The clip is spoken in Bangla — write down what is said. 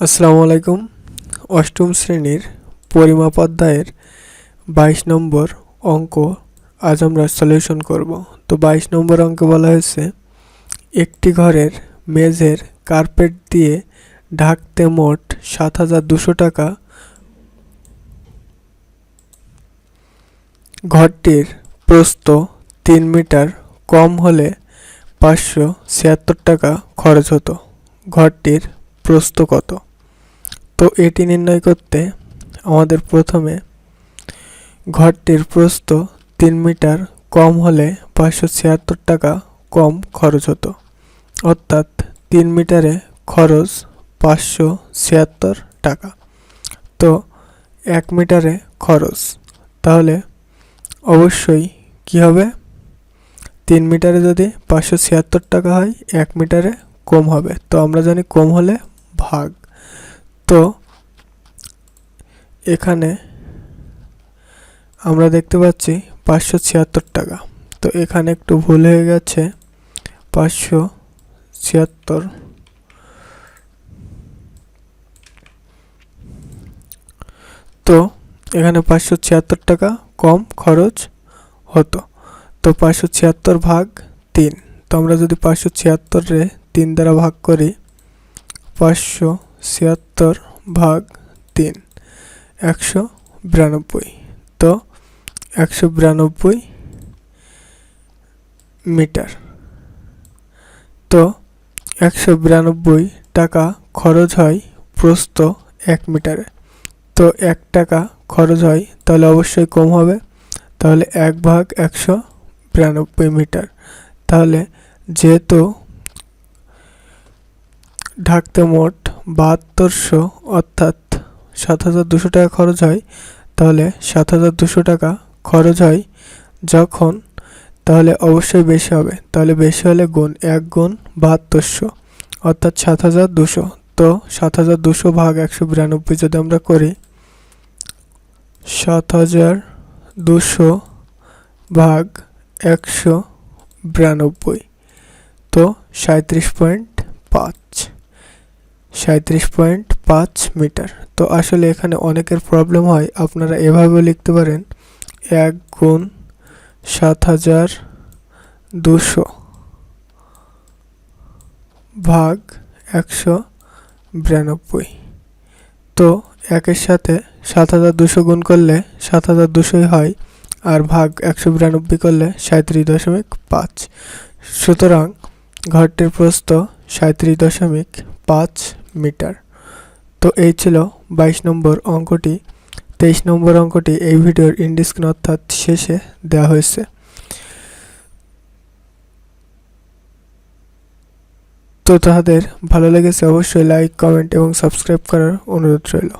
আসসালামু আলাইকুম। অষ্টম শ্রেণির পরিমাপ অধ্যায়ের বাইশ নম্বর অঙ্ক আজ আমরা সলিউশন করব। তো বাইশ নম্বর অঙ্কে বলা হয়েছে, একটি ঘরের মেঝের কার্পেট দিয়ে ঢাকতে মোট সাত হাজার দুশো টাকা। ঘরটির প্রস্থ তিন মিটার কম হলে পাঁচশো ছিয়াত্তর টাকা খরচ হতো। ঘরটির প্রস্থ কত? তো এটি নির্ণয় করতে আমাদের প্রথমে ঘরটির প্রস্থ তিন মিটার কম হলে পাঁচশো ছিয়াত্তর টাকা কম খরচ হতো। অর্থাৎ তিন মিটারে খরচ পাঁচশো ছিয়াত্তর টাকা। তো এক মিটারে খরচ, তাহলে অবশ্যই কী হবে? তিন মিটারে যদি পাঁচশো ছিয়াত্তর টাকা হয়, এক মিটারে কম হবে। তো আমরা জানি কম হলে ভাগ। তো এখানে আমরা দেখতে পাচ্ছি পাঁচশো ছিয়াত্তর টাকা। তো এখানে একটু ভুল হয়ে গেছে। পাঁচশো ছিয়াত্তর। তো এখানে পাঁচশো ছিয়াত্তর টাকা কম খরচ হতো। তো পাঁচশো ছিয়াত্তর ভাগ তিন। তো আমরা যদি পাঁচশো ছিয়াত্তরে তিন দ্বারা ভাগ করি, পাঁচশো ছিয়াত্তর ভাগ তিন, একশো বিরানব্বই। তো একশো বিরানব্বই মিটার। তো একশো বিরানব্বই টাকা খরচ হয় প্রস্থ এক মিটারে। তো এক টাকা খরচ হয় তাহলে অবশ্যই কম হবে। তাহলে এক ভাগ একশো বিরানব্বই মিটার। তাহলে যেহেতু ঢাকতে মোট বাহাত্তরশো অর্থাৎ সাত হাজার দুশো টাকা খরচ হয়, তাহলে সাত হাজার দুশো টাকা খরচ হয় যখন, তাহলে অবশ্যই বেশি হবে। তাহলে বেশি হলে গুণ এক গুণ বাহাত্তরশো অর্থাৎ সাত হাজার দুশো। তো সাত হাজার দুশো ভাগ একশো বিরানব্বই যদি আমরা করি, সাত হাজার দুশো ভাগ একশো বিরানব্বই। তো সাঁত্রিশ পয়েন্ট পাঁচ। সাঁত্রিশ পয়েন্ট পাঁচ মিটার। তো আসলে এখানে অনেকের প্রবলেম হয়, আপনারা এভাবেও লিখতে পারেন, এক গুণ সাত হাজার দুশো ভাগ একশো বিরানব্বই। তো একের সাথে সাত হাজার দুশো গুণ করলে সাত হাজার দুশোই হয়, আর ভাগ একশো বিরানব্বই করলে সাঁত্রিশ দশমিক পাঁচ। সুতরাং ঘরটির প্রস্থ সাঁত্রিশ দশমিক পাঁচ মিটার। তো এই ছিল বাইশ নম্বর অঙ্কটি। তেইশ নম্বর অঙ্কটি এই ভিডিওর ইন্ডিস্ক্রিন অর্থাৎ শেষে দেওয়া হয়েছে। তো তাহাদের ভালো লেগেছে অবশ্যই লাইক, কমেন্ট এবং সাবস্ক্রাইব করার অনুরোধ রইল।